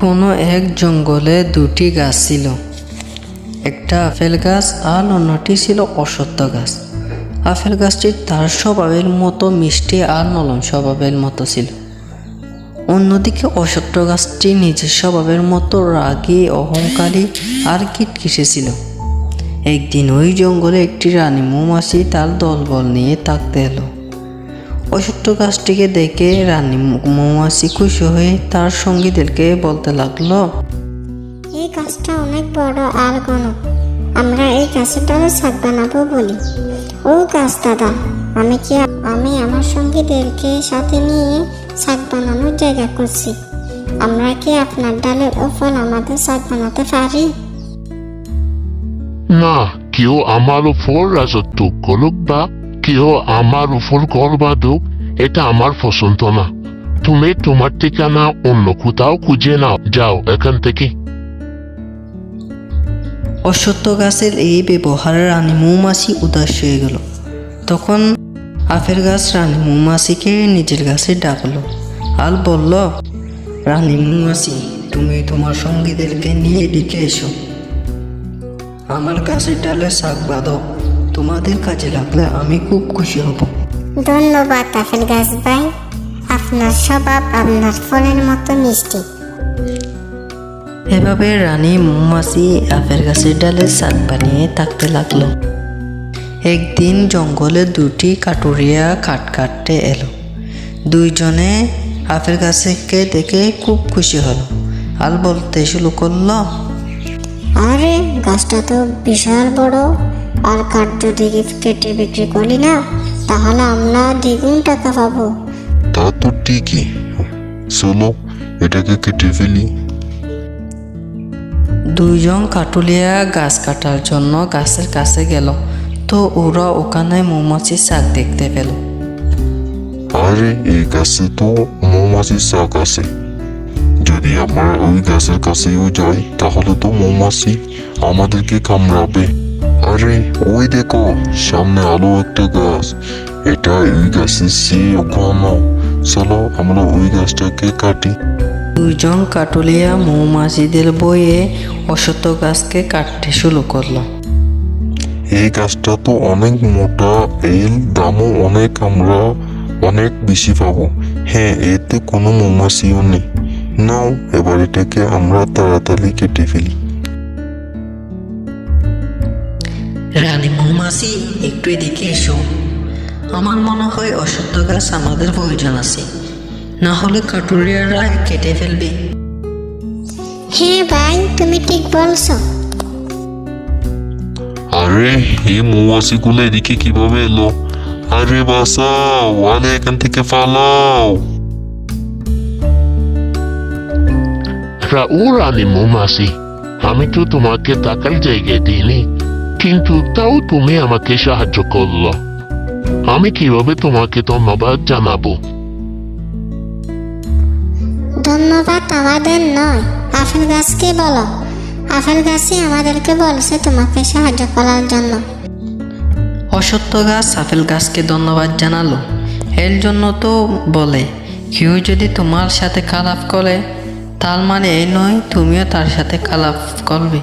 কোনো এক জঙ্গলে দুটি গাছ ছিল। একটা আপেল গাছ আর অন্যটি ছিল অসত্য গাছ। আপেল গাছটি তার স্বভাবের মতো মিষ্টি আর নলম স্বভাবের মতো ছিল। অন্যদিকে অসত্য গাছটি নিজের স্বভাবের মতো রাগী, অহংকারী আর কিটকিসে ছিল। একদিন ওই জঙ্গলে একটি রানী মৌমাছি তার দলবল নিয়ে থাকতে এলো। অসত্য গাছটিকে দেখে রানী মৌমাছি খুশি হয়ে তার সঙ্গীদেরকে বলতে লাগল এই গাছটা অনেক বড় আর ঘন। আমরা এই গাছের ডালে ছাদ বানাবো বলি। ও গাছ দাদা আমি কি আমি আমার সঙ্গীদেরকে সাথে নিয়ে ছাদ বানানোর জায়গা করছি আমরা কি আপনার ডালের ওপর আমাদের ছাদ বানাতে পারি? না কেউ আমার উপর রাজত্ব করুক বা কেউ আমার উপর ঘর বাঁধুক এটা আমার পছন্দ না। তুমি তোমার ঠিকানা অন্য কোথাও খুঁজে নাও যাও এখান থেকে। অসত্য গাছের এই ব্যবহারে রানী মৌমাছি উদাস হয়ে গেল। তখন আপেল গাছ রানী মৌমাছিকে নিজের গাছে ডাকলো। আর বলল রানী মৌমাছি, তুমি তোমার সঙ্গীদেরকে নিয়ে এদিকে এসো আমার গাছের ডালে শাক বাঁধো তোমাদের কাজে লাগলে আমি খুব খুশি হব। ধন্যবাদ আপেল গাছ ভাই। আপনার স্বভাব আপনার ফলের মতো মিষ্টি। এভাবে রানী মৌমাছি আপেল গাছের ডালে শাক বানিয়ে থাকতে লাগল। একদিন জঙ্গলে দুটি কাটুরিয়া কাঠ কাটতে এলো। দুইজনে আপেল গাছকে দেখে খুব খুশি হলো। আর বলতে শুরু করল আরে গাছটা তো বিশাল বড়। আর কাঠ যদি কেটে বিক্রি করি না তাহলে আমরা দ্বিগুণ টাকা পাবো। তা তো ঠিকই। চলো এটাকে কেটে ফেলি। দুইজন কাটুলিয়া গাছ কাটার জন্য গাছের কাছে গেল। তো ওরা ওখানে মৌমাছির শাক দেখতে পেল। আরে এই গাছে তো মৌমাছির শাক আছে। যদি আমরা ওই গাছের কাছেও যাই তাহলে তো মৌমাছি আমাদেরকে কামড়াবে। আরে ওই দেখো সামনে আলো একটা গাছ। এটা ওই গাছের চেয়ে ঘন। চলো আমরা ওই গাছটাকে কাটি। দুইজন কাটুলিয়া মৌমাছিদের বয়ে অসত গাছকে কাটতে শুরু করল। এই গাছটা তো অনেক মোটা এর দামও অনেক আমরা অনেক বেশি পাবো। হ্যাঁ এতে কোনো মৌমাছিও নেই। নাও এবার এটাকে আমরা তাড়াতাড়ি কেটে ফেলি। রানী মৌমাছি একটু এদিকে এসো। আমার মনে হয় অসত্য গাছ আমাদের প্রয়োজন আছে। না হলে কাটুরিয়ারা কেটে ফেলবে। হ্যাঁ ভাই তুমি ঠিক বলছো। আরে হে এই মৌমাছিগুলো এদিকে কীভাবে এলো? আরে বাসাও আরে এখান থেকে পালাও। ও রানী মৌমাছি আমি তো তোমাকে টাকার জায়গায় দিইনি। কিন্তু তাও তুমি আমাকে সাহায্য করল। আমি কীভাবে তোমাকে ধন্যবাদ জানাব? ধন্যবাদ আমাদের নয় আপেল গাছকে বলো। আপেল গাছই আমাদেরকে বলছে তোমাকে সাহায্য করার জন্য। অসত্য গাছ আপেল গাছকে ধন্যবাদ জানালো। এর জন্য তো বলে কেউ যদি তোমার সাথে খারাপ করে তার মানে এই নয় তুমিও তার সাথে খারাপ করবে।